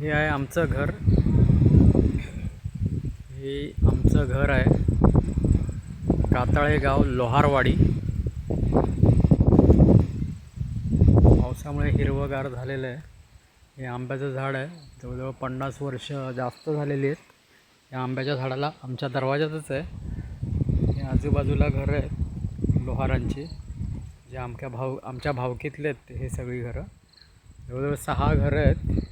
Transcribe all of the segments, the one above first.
हे आहे आमचं घर. हे आमचं घर आहे. काताळे गाव लोहारवाडी. पावसामुळे हिरवंगार झालेलं आहे. हे आंब्याचं झाड आहे. जवळजवळ पन्नास वर्ष जास्त झालेली आहेत. या आंब्याच्या झाडाला आमच्या दरवाजातच आहे. हे आजूबाजूला घरं आहेत लोहारांची. जे आमच्या भाऊ आमच्या भावकीतले आहेत हे सगळी घरं. जवळजवळ सहा घरं आहेत.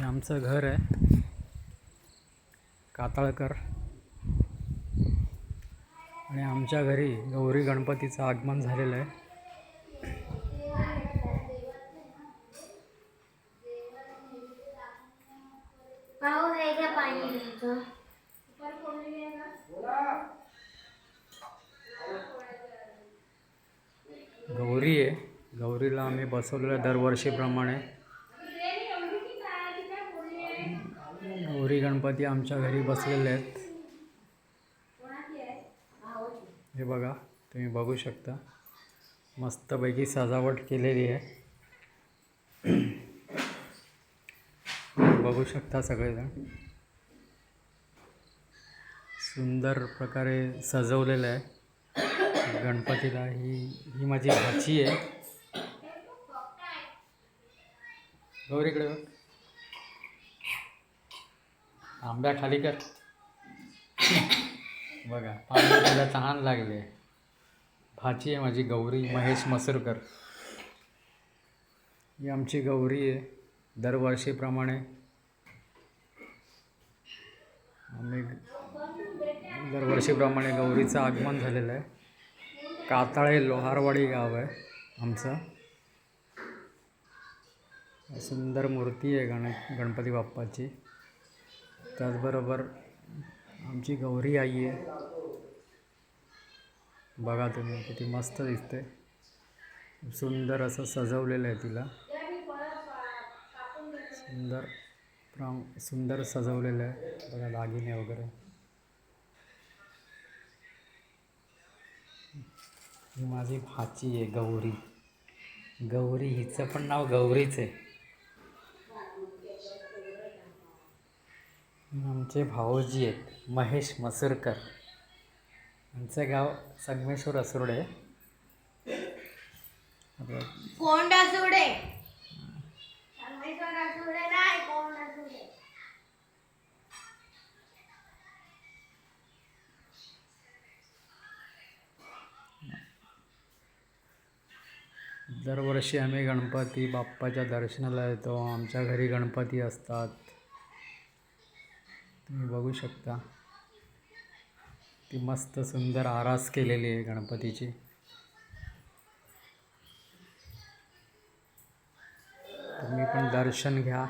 हे आमचं घर आहे. काताळकर. आणि आमच्या घरी गौरी गणपतीचं आगमन झालेलं आहे. हे गौरी आहे. गौरीला आम्ही बसवलेलं आहे दरवर्षीप्रमाणे. गौरी गणपती आमच्या घरी बसलेले आहेत. हे बघा तुम्ही बघू शकता. मस्तपैकी सजावट केलेली आहे. बघू शकता सगळेजण. सुंदर प्रकारे सजवलेलं आहे. गणपतीला ही ही माझी भाची आहे. गौरीकडे बघ. आंब्या खाली कर. बघा पाणी तुला तहान लागले. भाची आहे माझी गौरी. महेश मसूरकर. ही आमची गौरी आहे दरवर्षीप्रमाणे. आम्ही दरवर्षीप्रमाणे गौरीचं आगमन झालेलं आहे. काताळे लोहारवाडी गाव आहे आमचं. सुंदर मूर्ती आहे गण गणपती बाप्पाची. त्याचबरोबर आमची गौरी आई आहे. बघा तुम्ही किती मस्त दिसते. सुंदर असं सजवलेलं आहे तिला. सुंदर प्राम सुंदर सजवलेलं आहे. बघा दागिने वगैरे. ही माझी भाची आहे गौरी. गौरी हिचं पण नाव गौरीच आहे. आमचे भाऊजी आहेत महेश मसूरकर. आमचं गाव संगमेश्वर असुर्डे आता कोंड असुडे संगमेश्वर असुडे नाही कोंड असुडे दरवर्षी आम्ही गणपती बाप्पाच्या दर्शनाला येतो. आमच्या घरी गणपती असतात. तुम्ही बघू शकता. ती मस्त सुंदर आरास केलेली आहे गणपतीची. तुम्ही पण दर्शन घ्या.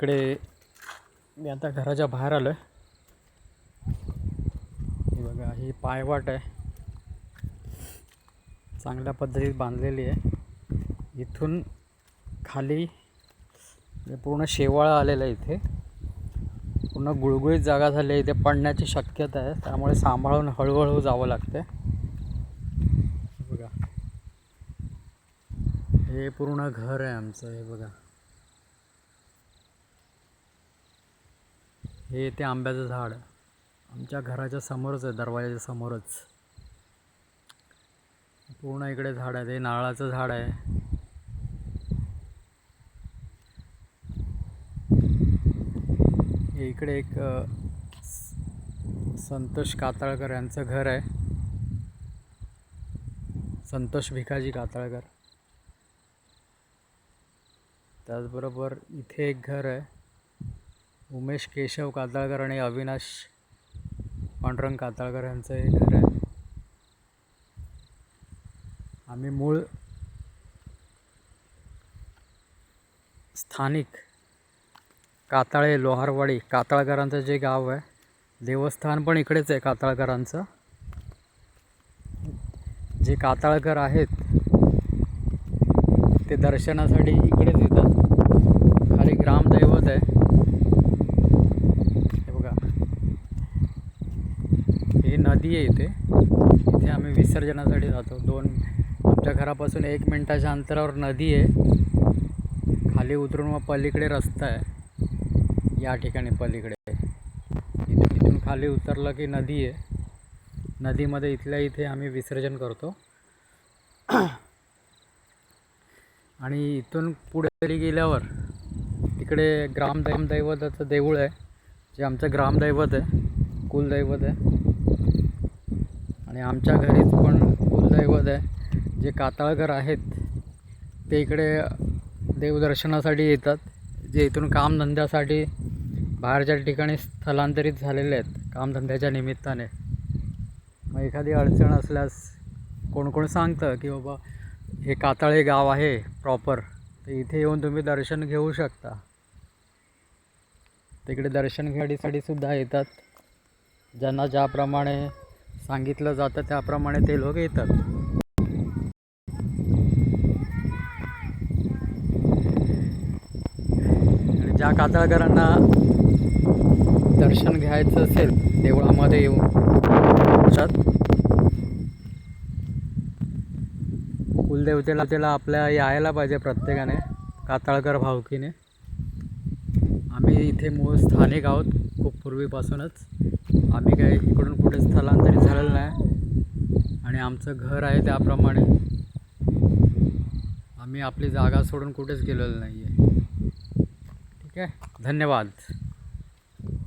इकडे मी आता घराच्या बाहेर आलो आहे हे बघा ही पायवाट आहे. चांगल्या पद्धतीत बांधलेली आहे. इथून खाली पूर्ण शेवाळा आलेलं आहे इथे. पूर्ण गुळगुळीत जागा झाली आहे. इथे पडण्याची शक्यता आहे. त्यामुळे सांभाळून हळूहळू जावं लागते बघा. हे पूर्ण घर आहे आमचं. हे बघा. हे ते आंब्याचं झाड. आमच्या घराच्या समोरच आहे दरवाजाच्या समोरच. पूर्ण इकडे झाड आहे ते नारळाचं झाड आहे. हे इकडे एक संतोष काताळकर यांचं घर आहे. संतोष भिकाजी काताळकर. त्याचबरोबर इथे एक घर आहे. उमेश केशव काताळकर आणि अविनाश पांडुरंग कातळकर यांचं हे घर आहे. आम्ही मूळ स्थानिक काताळे लोहारवाडी कातळकरांचं जे गाव आहे देवस्थान पण इकडेच आहे कातळकरांचं. जे कातळकर आहेत ते दर्शनासाठी इकडेच येतात खाली ग्रामदैवत आहे हे बघा ही नदी आहे इथे. इथे आम्ही विसर्जनासाठी जातो. दोन आमच्या घरापासून एक मिनटाच्या अंतरावर नदी आहे. खाली उतरून मग पलीकडे रस्ता आहे. या ठिकाणी पलीकडे. इथून इथून खाली उतरलं की नदी आहे. नदीमध्ये इथल्या इथे आम्ही विसर्जन करतो. आणि इथून पुढे गेल्यावर तिकडे ग्रामदैवताचं देऊळ आहे. जे आमचं ग्रामदैवत आहे. कुलदैवत आहे. आणि आमच्या घरीच पण कुलदैवत आहे. जे कातळकर आहेत ते इकडे देवदर्शनासाठी येतात. जे इथून कामधंद्यासाठी बाहेरच्या ठिकाणी स्थलांतरित झालेले आहेत कामधंद्याच्या निमित्ताने. मग एखादी अडचण असल्यास कोण कोण सांगतं की बाबा हे कातळे गाव आहे प्रॉपर तर इथे येऊन तुम्ही दर्शन घेऊ शकता. तिकडे दर्शन घेण्यासाठी सुद्धा येतात. ज्यांना ज्याप्रमाणे सांगितलं जातं त्याप्रमाणे ते लोक येतात. आणि ज्या कातळकरांना दर्शन घ्यायचं असेल देवळामध्ये येऊन. कुलदेवतेला त्याला आपल्या यायला पाहिजे प्रत्येकाने कातळकर भावकीने आम्ही इथे मूळ स्थानिक आहोत खूप पूर्वीपासूनच. आम्ही काही इकडून कुठे स्थला आमचं घर आहे त्याप्रमाणे. आम्ही आपली जागा सोडून कुठेच गेलेलो नाही आहे ठीक आहे? धन्यवाद.